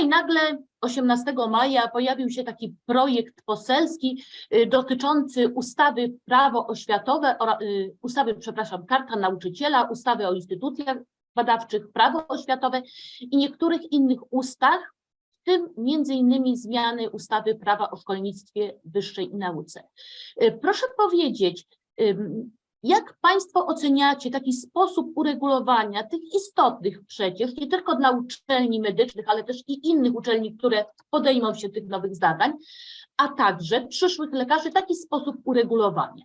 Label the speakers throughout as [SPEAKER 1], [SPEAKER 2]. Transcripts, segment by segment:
[SPEAKER 1] tutaj nagle 18 maja pojawił się taki projekt poselski y, dotyczący ustawy prawo oświatowe, y, ustawy, przepraszam, karta nauczyciela, ustawy o instytucjach badawczych, prawo oświatowe i niektórych innych ustaw, w tym między innymi zmiany ustawy prawa o szkolnictwie wyższej i nauce. Y, Proszę powiedzieć, jak Państwo oceniacie taki sposób uregulowania tych istotnych przecież, nie tylko dla uczelni medycznych, ale też i innych uczelni, które podejmą się tych nowych zadań, a także przyszłych lekarzy, taki sposób uregulowania?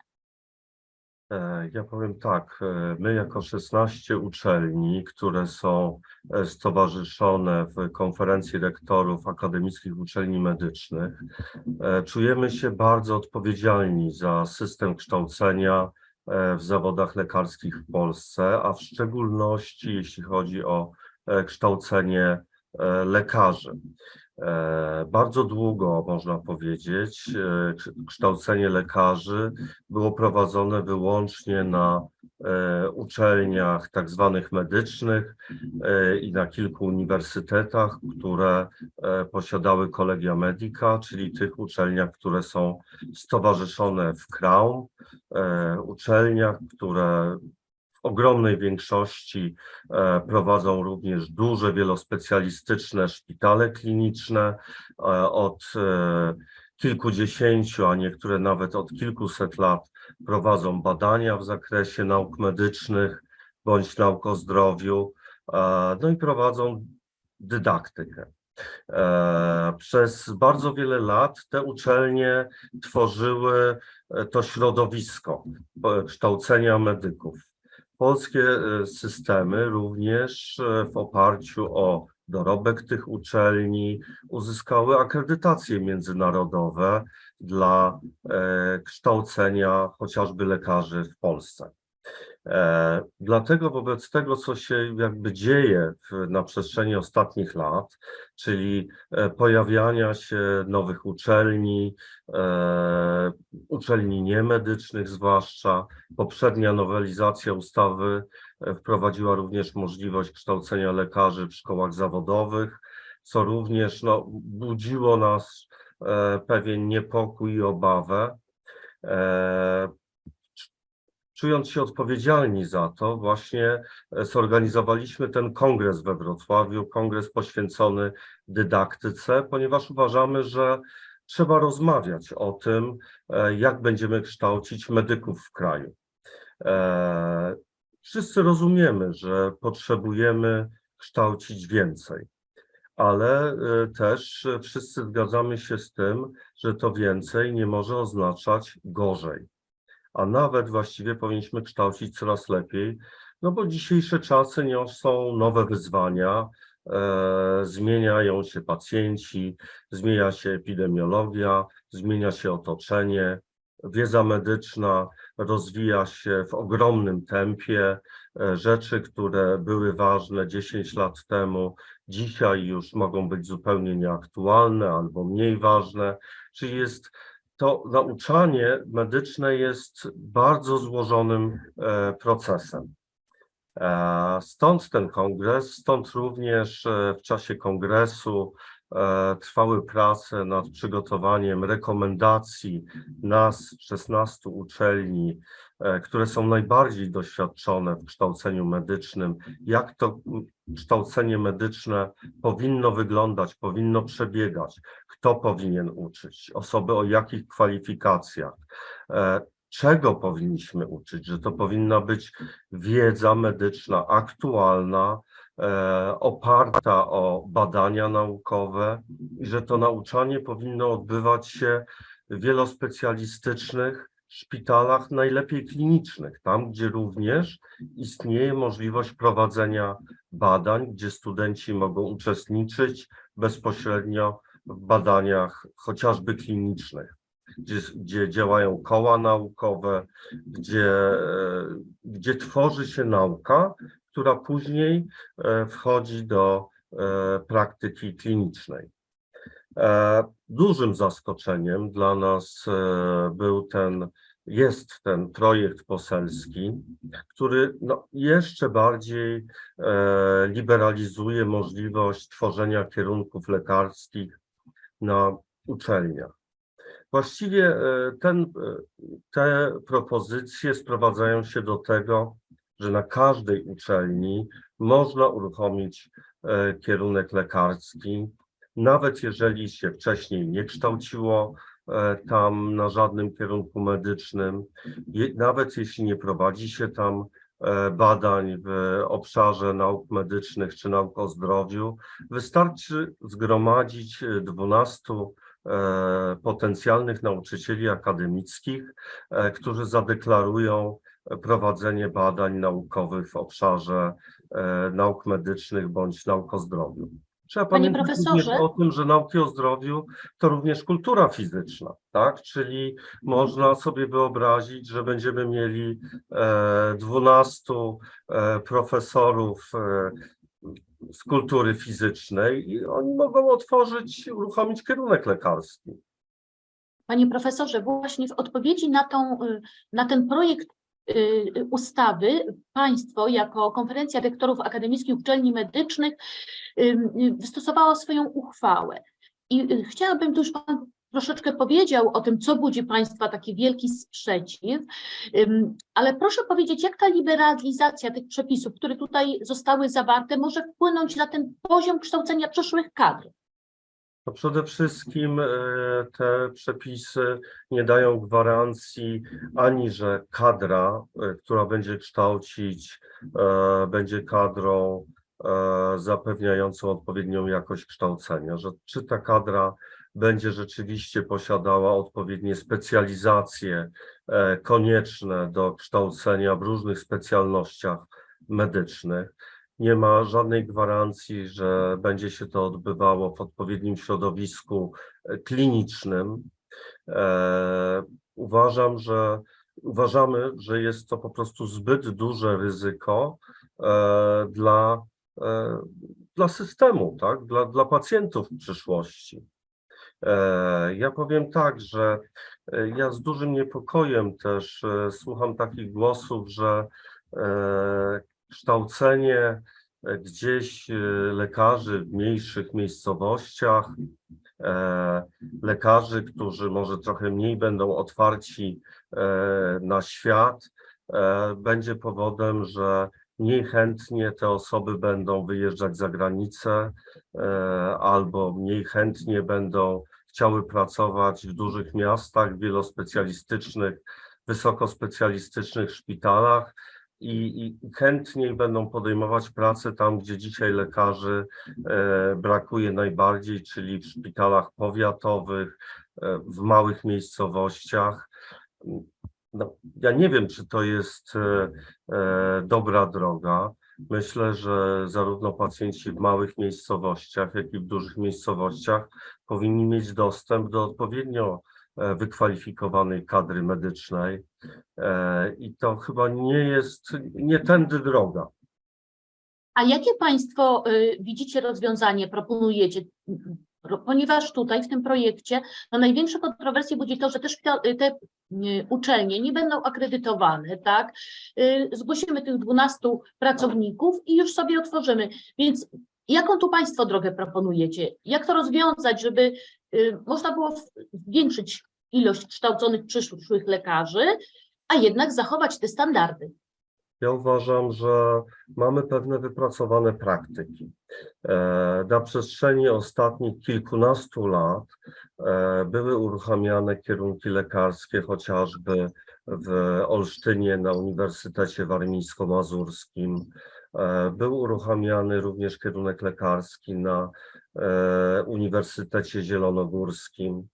[SPEAKER 2] E, Ja powiem tak, e, my jako 16 uczelni, które są e, stowarzyszone w konferencji rektorów akademickich uczelni medycznych, czujemy się bardzo odpowiedzialni za system kształcenia w zawodach lekarskich w Polsce, a w szczególności jeśli chodzi o e, kształcenie e, lekarzy. E, Bardzo długo, można powiedzieć, e, ks- kształcenie lekarzy było prowadzone wyłącznie na e, uczelniach tak zwanych medycznych i na kilku uniwersytetach, które posiadały kolegia medica, czyli tych uczelniach, które są stowarzyszone w e, uczelniach, które ogromnej większości e, prowadzą również duże, wielospecjalistyczne szpitale kliniczne e, od e, kilkudziesięciu, a niektóre nawet od kilkuset lat prowadzą badania w zakresie nauk medycznych bądź nauk o zdrowiu, no i prowadzą dydaktykę. Przez bardzo wiele lat te uczelnie tworzyły to środowisko kształcenia medyków. Polskie e, systemy również e, w oparciu o dorobek tych uczelni uzyskały akredytacje międzynarodowe dla e, kształcenia chociażby lekarzy w Polsce. E, Dlatego wobec tego, co się jakby dzieje w, na przestrzeni ostatnich lat, czyli e, pojawiania się nowych uczelni, e, uczelni niemedycznych zwłaszcza, poprzednia nowelizacja ustawy wprowadziła również możliwość kształcenia lekarzy w szkołach zawodowych, co również no, budziło nas pewien niepokój i obawę. Czując się odpowiedzialni za to, właśnie e, zorganizowaliśmy ten kongres we Wrocławiu, kongres poświęcony dydaktyce, ponieważ uważamy, że trzeba rozmawiać o tym, e, jak będziemy kształcić medyków w kraju. E, Wszyscy rozumiemy, że potrzebujemy kształcić więcej, ale też wszyscy zgadzamy się z tym, że to więcej nie może oznaczać gorzej a nawet właściwie powinniśmy kształcić coraz lepiej, no bo dzisiejsze czasy niosą nowe wyzwania, e, zmieniają się pacjenci, zmienia się epidemiologia, zmienia się otoczenie, wiedza medyczna rozwija się w ogromnym tempie. E, Rzeczy, które były ważne 10 lat temu, dzisiaj już mogą być zupełnie nieaktualne albo mniej ważne, czyli jest to nauczanie medyczne jest bardzo złożonym e, procesem. E, Stąd ten kongres, stąd również e, w czasie kongresu trwały prace nad przygotowaniem rekomendacji nas, 16 uczelni, e, które są najbardziej doświadczone w kształceniu medycznym, jak to kształcenie medyczne powinno wyglądać, powinno przebiegać, kto powinien uczyć, osoby o jakich kwalifikacjach, e, czego powinniśmy uczyć, że to powinna być wiedza medyczna aktualna, e, oparta o badania naukowe i że to nauczanie powinno odbywać się w wielospecjalistycznych szpitalach, najlepiej klinicznych, tam gdzie również istnieje możliwość prowadzenia badań, gdzie studenci mogą uczestniczyć bezpośrednio w badaniach chociażby klinicznych, gdzie, gdzie działają koła naukowe, gdzie, e, gdzie tworzy się nauka, która później e, wchodzi do e, praktyki klinicznej. E, Dużym zaskoczeniem dla nas był ten jest ten projekt poselski, który no, jeszcze bardziej liberalizuje możliwość tworzenia kierunków lekarskich na uczelniach. Właściwie ten, te propozycje sprowadzają się do tego, że na każdej uczelni można uruchomić e, kierunek lekarski, nawet jeżeli się wcześniej nie kształciło e, tam na żadnym kierunku medycznym, nawet jeśli nie prowadzi się tam e, badań w obszarze nauk medycznych czy nauk o zdrowiu, wystarczy zgromadzić e, 12 e, potencjalnych nauczycieli akademickich, którzy zadeklarują prowadzenie badań naukowych w obszarze e, nauk medycznych bądź nauk o zdrowiu. Trzeba
[SPEAKER 1] Panie
[SPEAKER 2] pamiętać
[SPEAKER 1] profesorze.
[SPEAKER 2] o tym, że nauki o zdrowiu to również kultura fizyczna, tak? Czyli można sobie wyobrazić, że będziemy mieli e, 12 e, profesorów e, z kultury fizycznej i oni mogą otworzyć, uruchomić kierunek lekarski.
[SPEAKER 1] Panie profesorze, właśnie w odpowiedzi na, tą, y, na ten projekt ustawy Państwo jako Konferencja Rektorów Akademickich Uczelni Medycznych y, y, wystosowało swoją uchwałę. I y, chciałabym, tu już Pan troszeczkę powiedział o tym, co budzi Państwa taki wielki sprzeciw, ale proszę powiedzieć, jak ta liberalizacja tych przepisów, które tutaj zostały zawarte, może wpłynąć na ten poziom kształcenia przyszłych kadr?
[SPEAKER 2] To przede wszystkim e, te przepisy nie dają gwarancji ani, że kadra, e, która będzie kształcić, e, będzie kadrą zapewniającą odpowiednią jakość kształcenia, że czy ta kadra będzie rzeczywiście posiadała odpowiednie specjalizacje konieczne do kształcenia w różnych specjalnościach medycznych nie ma żadnej gwarancji, że będzie się to odbywało w odpowiednim środowisku e, klinicznym. E, Uważam, że uważamy, że jest to po prostu zbyt duże ryzyko e, dla, dla systemu, tak? dla, dla pacjentów w przyszłości. Ja powiem tak, że ja z dużym niepokojem też słucham takich głosów, że kształcenie e, gdzieś e, lekarzy w mniejszych miejscowościach, e, lekarzy, którzy może trochę mniej będą otwarci na świat, będzie powodem, że mniej chętnie te osoby będą wyjeżdżać za granicę albo mniej chętnie będą chciały pracować w dużych miastach, wielospecjalistycznych, wysokospecjalistycznych szpitalach i, i chętniej będą podejmować pracę tam, gdzie dzisiaj lekarzy e, brakuje najbardziej, czyli w szpitalach powiatowych, e, w małych miejscowościach. No, ja nie wiem, czy to jest e, e, dobra droga. Myślę, że zarówno pacjenci w małych miejscowościach, jak i w dużych miejscowościach powinni mieć dostęp do odpowiednio wykwalifikowanej kadry medycznej. E, I to chyba nie jest, nie tędy droga.
[SPEAKER 1] A jakie Państwo y, widzicie rozwiązanie, proponujecie? Pro- Ponieważ tutaj w tym projekcie no, największe kontrowersje budzi to, że te, szpita- y, te y, uczelnie nie będą akredytowane, tak? Zgłosimy tych 12 pracowników i już sobie otworzymy. Więc jaką tu Państwo drogę proponujecie? Jak to rozwiązać, żeby można było zwiększyć ilość kształconych przyszłych lekarzy, a jednak zachować te standardy?
[SPEAKER 2] Ja uważam, że mamy pewne wypracowane praktyki. E, Na przestrzeni ostatnich kilkunastu lat e, były uruchamiane kierunki lekarskie, chociażby w Olsztynie na Uniwersytecie Warmińsko-Mazurskim. E, Był uruchamiany również kierunek lekarski na Uniwersytecie Zielonogórskim.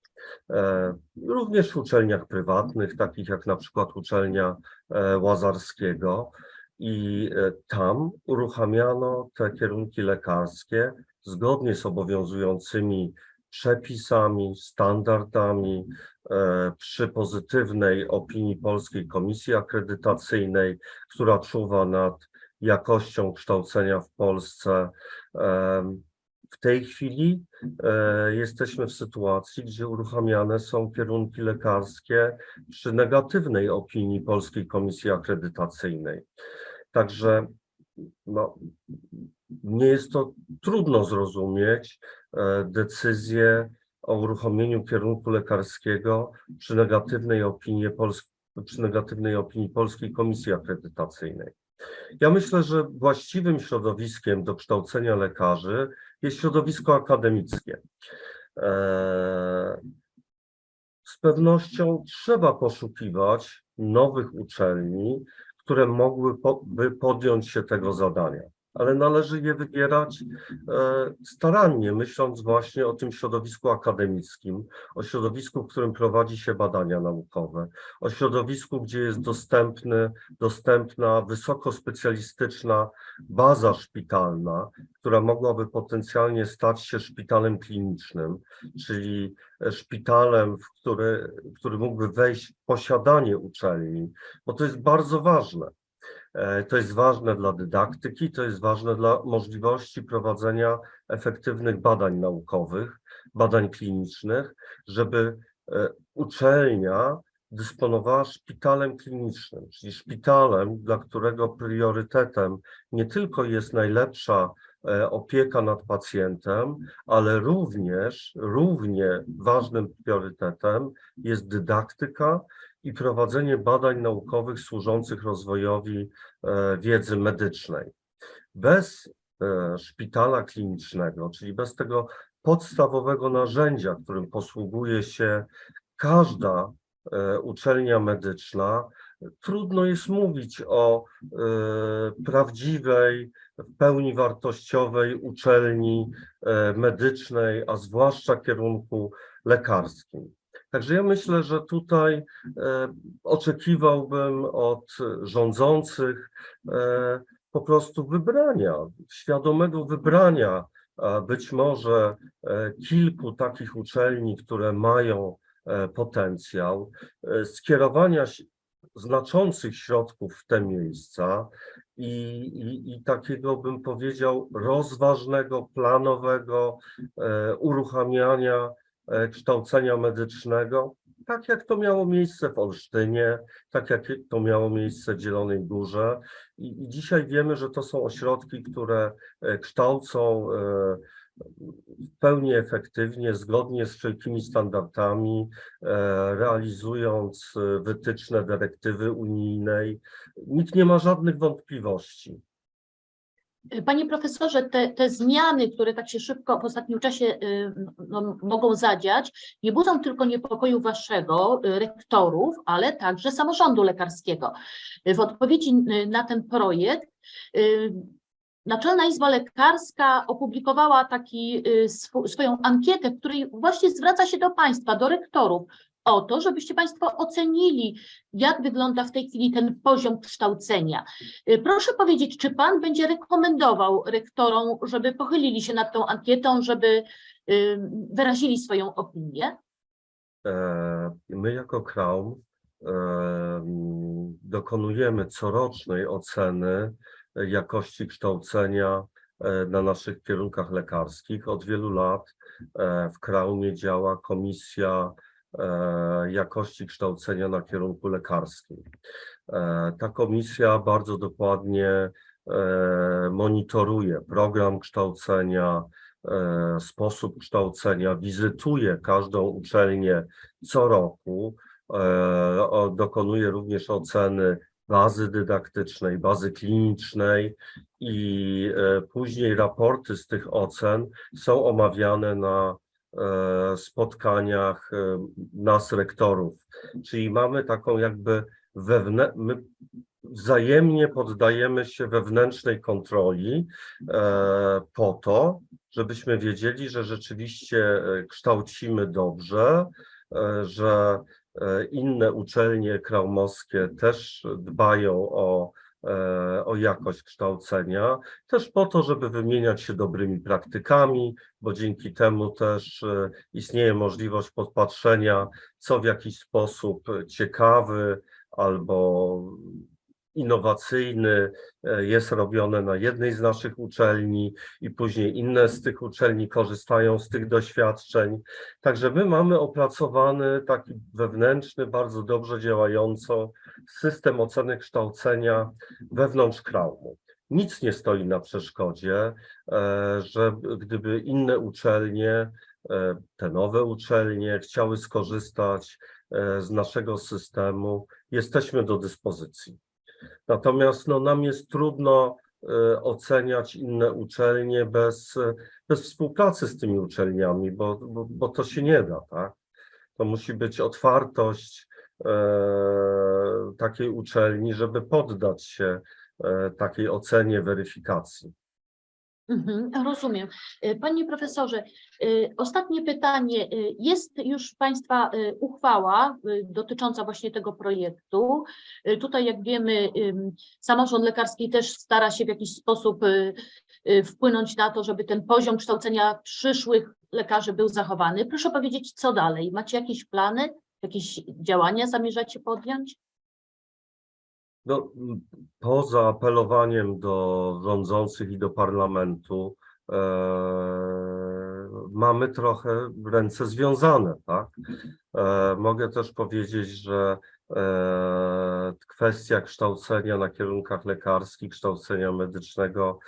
[SPEAKER 2] E, Również w uczelniach prywatnych, takich jak na przykład uczelnia e, Łazarskiego i e, tam uruchamiano te kierunki lekarskie zgodnie z obowiązującymi przepisami, standardami, e, przy pozytywnej opinii Polskiej Komisji Akredytacyjnej, która czuwa nad jakością kształcenia w Polsce. W tej chwili e, jesteśmy w sytuacji, gdzie uruchamiane są kierunki lekarskie przy negatywnej opinii Polskiej Komisji Akredytacyjnej. Także no, nie jest to trudno zrozumieć e, decyzję o uruchomieniu kierunku lekarskiego przy negatywnej opinii, przy negatywnej opinii Polskiej Komisji Akredytacyjnej. Ja myślę, że właściwym środowiskiem do kształcenia lekarzy jest środowisko akademickie. Eee, Z pewnością trzeba poszukiwać nowych uczelni, które mogłyby podjąć się tego zadania, ale należy je wybierać e, starannie, myśląc właśnie o tym środowisku akademickim, o środowisku, w którym prowadzi się badania naukowe, o środowisku, gdzie jest dostępny, dostępna wysokospecjalistyczna baza szpitalna, która mogłaby potencjalnie stać się szpitalem klinicznym, czyli szpitalem, w który, który mógłby wejść w posiadanie uczelni, bo to jest bardzo ważne. E, To jest ważne dla dydaktyki, to jest ważne dla możliwości prowadzenia efektywnych badań naukowych, badań klinicznych, żeby e, uczelnia dysponowała szpitalem klinicznym, czyli szpitalem, dla którego priorytetem nie tylko jest najlepsza e, opieka nad pacjentem, ale również, równie ważnym priorytetem jest dydaktyka i prowadzenie badań naukowych służących rozwojowi e, wiedzy medycznej. Bez e, szpitala klinicznego, czyli bez tego podstawowego narzędzia, którym posługuje się każda e, uczelnia medyczna, trudno jest mówić o prawdziwej, w pełni wartościowej uczelni medycznej, a zwłaszcza kierunku lekarskim. Także ja myślę, że tutaj e, oczekiwałbym od rządzących e, po prostu wybrania, świadomego wybrania być może e, kilku takich uczelni, które mają potencjał, skierowania znaczących środków w te miejsca i, i, i takiego, bym powiedział, rozważnego, planowego uruchamiania kształcenia medycznego, tak jak to miało miejsce w Olsztynie, tak jak to miało miejsce w Zielonej Górze. I, i dzisiaj wiemy, że to są ośrodki, które e, kształcą e, w pełni efektywnie, zgodnie z wszelkimi standardami, e, realizując e, wytyczne dyrektywy unijnej. Nikt nie ma żadnych wątpliwości.
[SPEAKER 1] Panie profesorze, te, te zmiany, które tak się szybko w ostatnim czasie y, no, mogą zadziać, nie budzą tylko niepokoju waszego, y, rektorów, ale także samorządu lekarskiego. W odpowiedzi y, na ten projekt Naczelna Izba Lekarska opublikowała taki, swo- swoją ankietę, w której właśnie zwraca się do państwa, do rektorów, o to, żebyście państwo ocenili, jak wygląda w tej chwili ten poziom kształcenia. Y, Proszę powiedzieć, czy Pan będzie rekomendował rektorom, żeby pochylili się nad tą ankietą, żeby y, wyrazili swoją opinię?
[SPEAKER 2] E, My jako Kraum e, dokonujemy corocznej oceny jakości kształcenia e, na naszych kierunkach lekarskich. Od wielu lat w Kraumie działa Komisja Jakości Kształcenia na kierunku lekarskim. E, Ta komisja bardzo dokładnie e, monitoruje program kształcenia, e, sposób kształcenia, wizytuje każdą uczelnię co roku, e, dokonuje również oceny bazy dydaktycznej, bazy klinicznej i e, później raporty z tych ocen są omawiane na e, spotkaniach e, nas rektorów. Czyli mamy taką jakby wewnę, my wzajemnie poddajemy się wewnętrznej kontroli e, po to, żebyśmy wiedzieli, że rzeczywiście e, kształcimy dobrze, e, że e, inne uczelnie kraumowskie też dbają o, e, o jakość kształcenia, też po to, żeby wymieniać się dobrymi praktykami, bo dzięki temu też e, istnieje możliwość podpatrzenia, co w jakiś sposób ciekawy albo innowacyjny e, jest robione na jednej z naszych uczelni i później inne z tych uczelni korzystają z tych doświadczeń. Także my mamy opracowany taki wewnętrzny, bardzo dobrze działająco system oceny kształcenia wewnątrz Kraumu. Nic nie stoi na przeszkodzie, e, że gdyby inne uczelnie, e, te nowe uczelnie chciały skorzystać z naszego systemu, jesteśmy do dyspozycji. Natomiast no, nam jest trudno e, oceniać inne uczelnie bez, bez współpracy z tymi uczelniami, bo, bo, bo to się nie da, tak? To musi być otwartość e, takiej uczelni, żeby poddać się e, takiej ocenie, weryfikacji.
[SPEAKER 1] Mhm, rozumiem. E, Panie profesorze, e, ostatnie pytanie. E, Jest już Państwa uchwała dotycząca właśnie tego projektu. Tutaj, jak wiemy, samorząd lekarski też stara się w jakiś sposób wpłynąć na to, żeby ten poziom kształcenia przyszłych lekarzy był zachowany. Proszę powiedzieć, co dalej? Macie jakieś plany, jakieś działania zamierzacie podjąć?
[SPEAKER 2] No, poza apelowaniem do rządzących i do parlamentu, e, mamy trochę ręce związane, tak? E, mogę też powiedzieć, że e, kwestia kształcenia na kierunkach lekarskich, kształcenia medycznego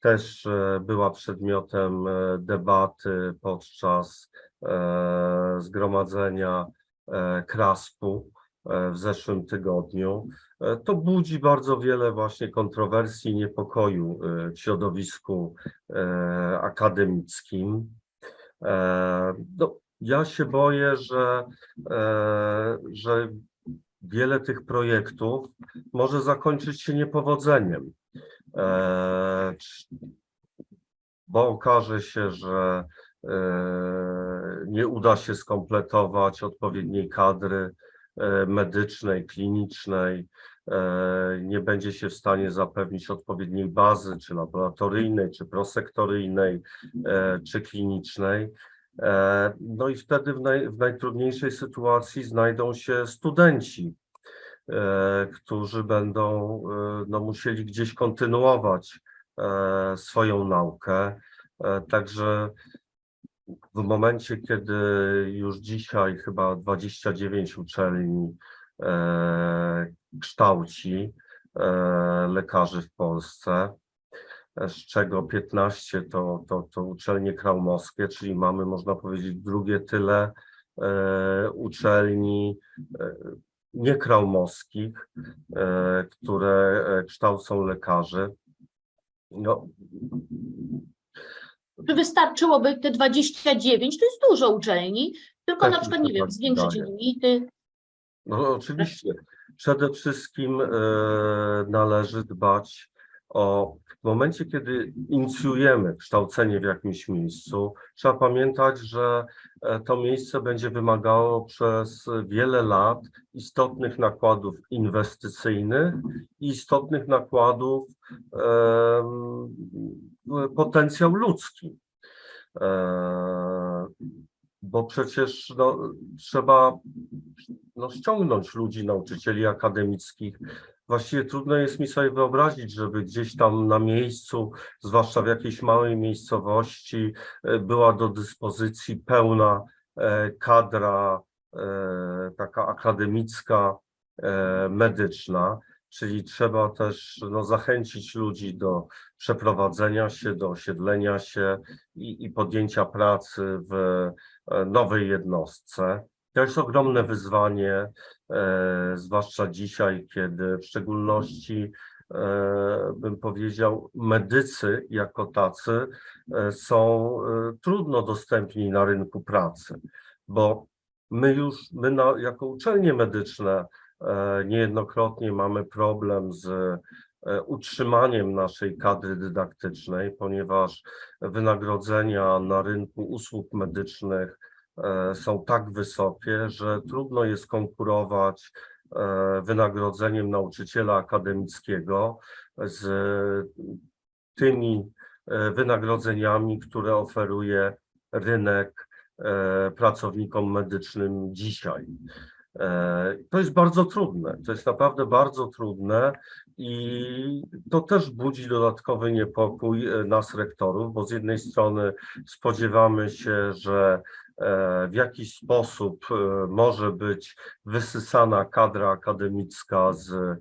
[SPEAKER 2] też e, była przedmiotem e, debaty podczas e, zgromadzenia e, KRASP-u w zeszłym tygodniu. E, To budzi bardzo wiele właśnie kontrowersji niepokoju e, w środowisku e, akademickim. E, No, ja się boję, że, e, że wiele tych projektów może zakończyć się niepowodzeniem. E, Bo okaże się, że e, nie uda się skompletować odpowiedniej kadry e, medycznej, klinicznej, e, nie będzie się w stanie zapewnić odpowiedniej bazy, czy laboratoryjnej, czy prosektoryjnej, e, czy klinicznej. E, No i wtedy w, naj, w najtrudniejszej sytuacji znajdą się studenci, e, którzy będą e, no, musieli gdzieś kontynuować e, swoją naukę. E, Także w momencie, kiedy już dzisiaj chyba 29 uczelni e, kształci e, lekarzy w Polsce, z czego 15 to, to, to uczelnie kraumowskie, czyli mamy, można powiedzieć, drugie tyle e, uczelni e, niekraumowskich, e, które kształcą lekarzy. No,
[SPEAKER 1] Czy wystarczyłoby te 29? To jest dużo uczelni, tylko
[SPEAKER 2] Też
[SPEAKER 1] na przykład, nie wiem,
[SPEAKER 2] tak
[SPEAKER 1] zwiększyć
[SPEAKER 2] wydaje.
[SPEAKER 1] limity.
[SPEAKER 2] No oczywiście. Przede wszystkim e, należy dbać o w momencie, kiedy inicjujemy kształcenie w jakimś miejscu, trzeba pamiętać, że e, to miejsce będzie wymagało przez wiele lat istotnych nakładów inwestycyjnych i istotnych nakładów em, potencjał ludzki. E, Bo przecież no, trzeba no, ściągnąć ludzi, nauczycieli akademickich. Właściwie trudno jest mi sobie wyobrazić, żeby gdzieś tam na miejscu, zwłaszcza w jakiejś małej miejscowości, e, była do dyspozycji pełna e, kadra e, taka akademicka, medyczna. Czyli trzeba też no, zachęcić ludzi do przeprowadzenia się, do osiedlenia się i, i podjęcia pracy w e, nowej jednostce. To jest ogromne wyzwanie, e, zwłaszcza dzisiaj, kiedy w szczególności e, bym powiedział, medycy jako tacy są trudno dostępni na rynku pracy, bo my już, my na, jako uczelnie medyczne niejednokrotnie mamy problem z utrzymaniem naszej kadry dydaktycznej, ponieważ wynagrodzenia na rynku usług medycznych e, są tak wysokie, że trudno jest konkurować e, wynagrodzeniem nauczyciela akademickiego z tymi e, wynagrodzeniami, które oferuje rynek e, pracownikom medycznym dzisiaj. E, To jest bardzo trudne, to jest naprawdę bardzo trudne i to też budzi dodatkowy niepokój e, nas rektorów, bo z jednej strony spodziewamy się, że e, w jakiś sposób może być wysysana kadra akademicka z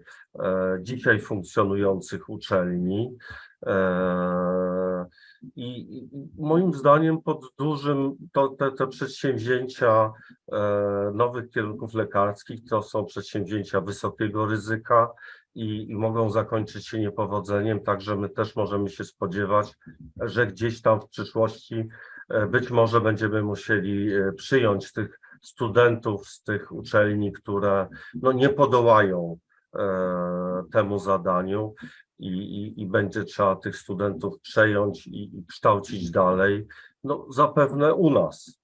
[SPEAKER 2] dzisiaj funkcjonujących uczelni. I moim zdaniem pod dużym, to, te, te przedsięwzięcia e, nowych kierunków lekarskich to są przedsięwzięcia wysokiego ryzyka i, i mogą zakończyć się niepowodzeniem, także my też możemy się spodziewać, że gdzieś tam w przyszłości e, być może będziemy musieli e, przyjąć tych studentów z tych uczelni, które no, nie podołają temu zadaniu i, i, i będzie trzeba tych studentów przejąć i, i kształcić dalej, no zapewne u nas.